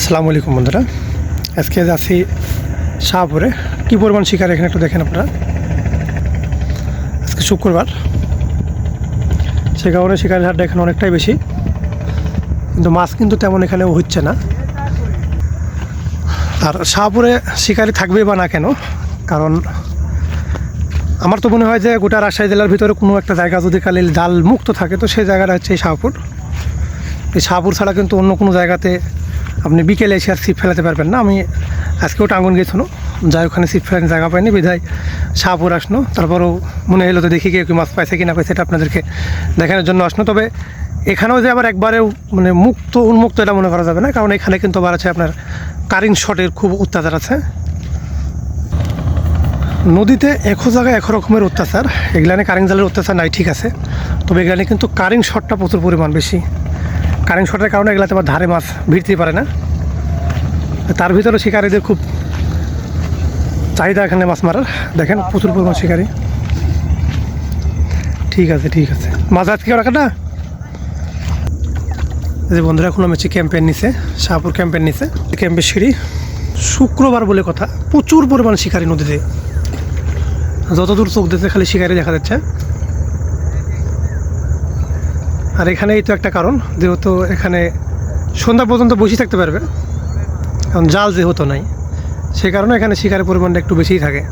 আসসালামু আলাইকুম বন্ধুরা। আজকে যাচ্ছি শাহপুরে। কী পরিমাণ শিকার এখানে একটু দেখেন আপনারা। আজকে শুক্রবার। সে কারণে শিকারের হাটটা এখানে অনেকটাই বেশি। কিন্তু মাছ কিন্তু তেমন এখানে হচ্ছে না। আর শাহপুরে শিকারি থাকবে বা না কেন? কারণ আমার তো মনে হয় যে গোটা রাজশাহী জেলার ভিতরে কোনো একটা জায়গা যদি খালি জাল মুক্ত থাকে, তো সেই জায়গাটা হচ্ছে এই শাহপুর। এই শাহপুর ছাড়া কিন্তু অন্য কোনো জায়গাতে আপনি বিকেলে এসে আর ছিপ ফেলাতে পারবেন না। আমি আজকেও টাঙ্গন গেছিল। যাই ওখানে ছিপ ফেলাতে জায়গা পাইনি। বিধায় শাহপুর আসনো তারপরেও মনে হলো তো দেখি কেউ কি মাছ পাইছে কি না পাইছে, এটা আপনাদেরকে দেখানোর জন্য আসনো তবে এখানেও যে আবার একবারেও মানে মুক্ত, উন্মুক্ত এটা মনে করা যাবে না। কারণ এখানে কিন্তু আবার আছে আপনার কারিং শটের খুব অত্যাচার আছে। নদীতে একো জায়গায় এক রকমের অত্যাচার। এগুলানে কারেন্ট জালের অত্যাচার নাই, ঠিক আছে। তবে এগুলানে কিন্তু কারেন্ট শটটা প্রচুর পরিমাণ বেশি। কারেন্ট শটের কারণে এগুলাতে আবার ধারে মাছ ভিড়তে পারে না। তার ভিতরে শিকারীদের খুব চাহিদা এখানে মাছ মারার। দেখেন, প্রচুর পরিমাণ শিকারি। ঠিক আছে ঠিক আছে। মাছ আজকে রাখাটা এই যে বন্ধুরা, এখন আমি হচ্ছে ক্যাম্পের নিচে শাহপুর ক্যাম্পের নিচে ক্যাম্পের সিঁড়ি, শুক্রবার বলে কথা, প্রচুর পরিমাণ শিকারি নদীতে। যতদূর চোখ দিতে খালি শিকারি দেখা যাচ্ছে। আর এখানেই তো একটা কারণ, যেহেতু এখানে সন্ধ্যা পর্যন্ত বসে থাকতে পারবে। কারণ জাল যেহেতু নাই, সে কারণে এখানে শিকারের পরিমাণটা একটু বেশিই থাকে।